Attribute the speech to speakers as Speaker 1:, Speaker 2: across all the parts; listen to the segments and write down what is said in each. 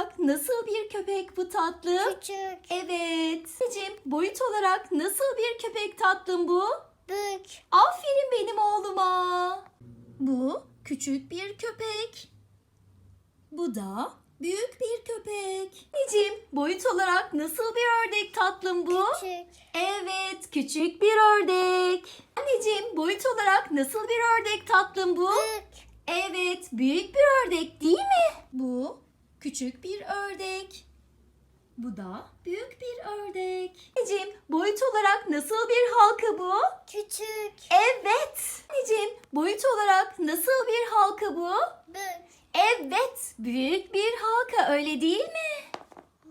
Speaker 1: olarak nasıl bir köpek bu tatlım?
Speaker 2: Küçük.
Speaker 1: Evet. Anneciğim boyut olarak nasıl bir köpek tatlım bu?
Speaker 2: Büyük.
Speaker 1: Aferin benim oğluma. Bu küçük bir köpek. Bu da büyük bir köpek. Anneciğim boyut olarak nasıl bir ördek tatlım bu?
Speaker 2: Küçük.
Speaker 1: Evet, küçük bir ördek. Anneciğim, boyut olarak nasıl bir ördek tatlım bu?
Speaker 2: Büyük.
Speaker 1: Evet, büyük bir ördek değil mi? Küçük bir ördek. Bu da büyük bir ördek. Anneciğim, boyut olarak nasıl bir halka bu?
Speaker 2: Küçük.
Speaker 1: Evet. Anneciğim, boyut olarak nasıl bir halka bu?
Speaker 2: Büyük.
Speaker 1: Evet, büyük bir halka öyle değil mi?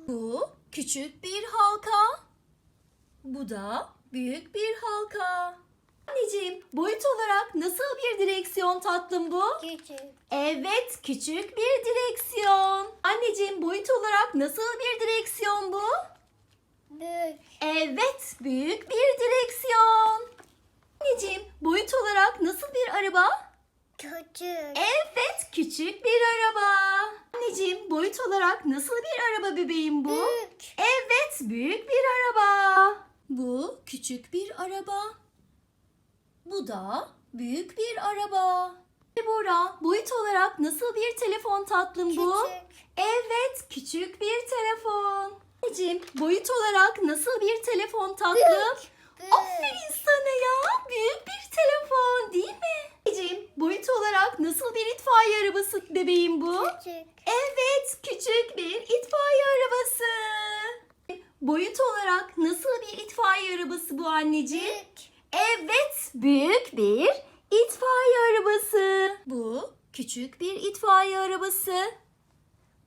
Speaker 1: Bu küçük bir halka. Bu da büyük bir halka. Anneciğim, boyut olarak nasıl bir direksiyon tatlım bu?
Speaker 2: Küçük.
Speaker 1: Evet, küçük bir direksiyon. Anneciğim, boyut olarak nasıl bir direksiyon bu?
Speaker 2: Büyük.
Speaker 1: Evet, büyük bir direksiyon. Anneciğim, boyut olarak nasıl bir araba?
Speaker 2: Küçük.
Speaker 1: Evet, küçük bir araba. Anneciğim, boyut olarak nasıl bir araba bebeğim bu?
Speaker 2: Büyük.
Speaker 1: Evet, büyük bir araba. Bu küçük bir araba. Bu da büyük bir araba. Bora, boyut olarak nasıl bir telefon tatlım bu?
Speaker 2: Küçük.
Speaker 1: Evet, küçük bir telefon. Anneciğim, boyut olarak nasıl bir telefon tatlım?
Speaker 2: Büyük.
Speaker 1: Aferin sana ya. Büyük bir telefon değil mi? Anneciğim, boyut olarak nasıl bir itfaiye arabası bebeğim bu?
Speaker 2: Küçük.
Speaker 1: Evet, küçük bir itfaiye arabası. Boyut olarak nasıl bir itfaiye arabası bu anneciğim?
Speaker 2: Büyük.
Speaker 1: Evet, büyük bir itfaiye arabası. Bu küçük bir itfaiye arabası.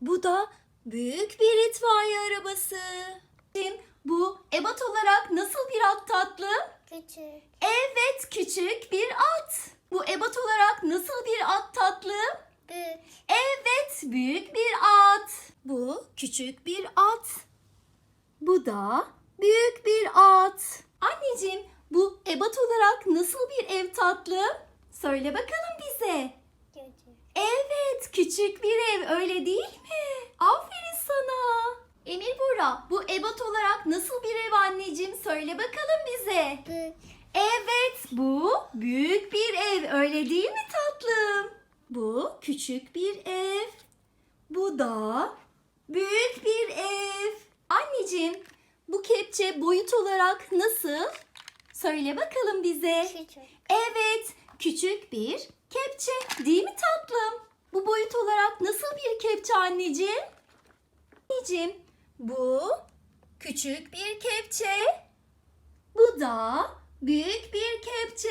Speaker 1: Bu da büyük bir itfaiye arabası. Anneciğim, Bu ebat olarak nasıl bir at tatlım?
Speaker 2: Küçük.
Speaker 1: Evet, küçük bir at. Bu ebat olarak nasıl bir at tatlım?
Speaker 2: Büyük.
Speaker 1: Evet, büyük bir at. Bu küçük bir at. Bu da büyük bir at. Anneciğim, bu ebat olarak nasıl bir ev tatlım? Söyle bakalım bize. Evet, küçük bir ev öyle değil mi? Aferin sana. Emir Bora, bu ebat olarak nasıl bir ev anneciğim? Söyle bakalım bize. Evet, bu büyük bir ev öyle değil mi tatlım? Bu küçük bir ev. Bu da büyük bir ev. Anneciğim, bu kepçe boyut olarak nasıl? Söyle bakalım bize.
Speaker 2: Küçük.
Speaker 1: Evet, küçük bir kepçe değil mi tatlım? Bu boyut olarak nasıl bir kepçe anneciğim? Anneciğim, bu küçük bir kepçe. Bu da büyük bir kepçe.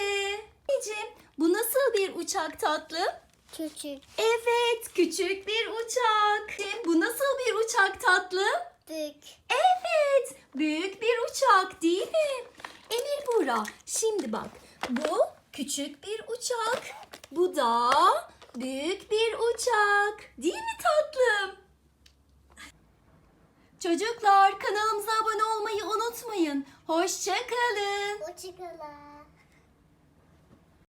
Speaker 1: Anneciğim, bu nasıl bir uçak tatlım?
Speaker 2: Küçük.
Speaker 1: Evet, küçük bir uçak. Bu nasıl bir uçak tatlım?
Speaker 2: Büyük.
Speaker 1: Evet, büyük bir uçak değil mi? Buğra, şimdi bak. Bu küçük bir uçak. Bu da büyük bir uçak. Değil mi tatlım? Çocuklar kanalımıza abone olmayı unutmayın. Hoşçakalın.
Speaker 2: Hoşçakalın.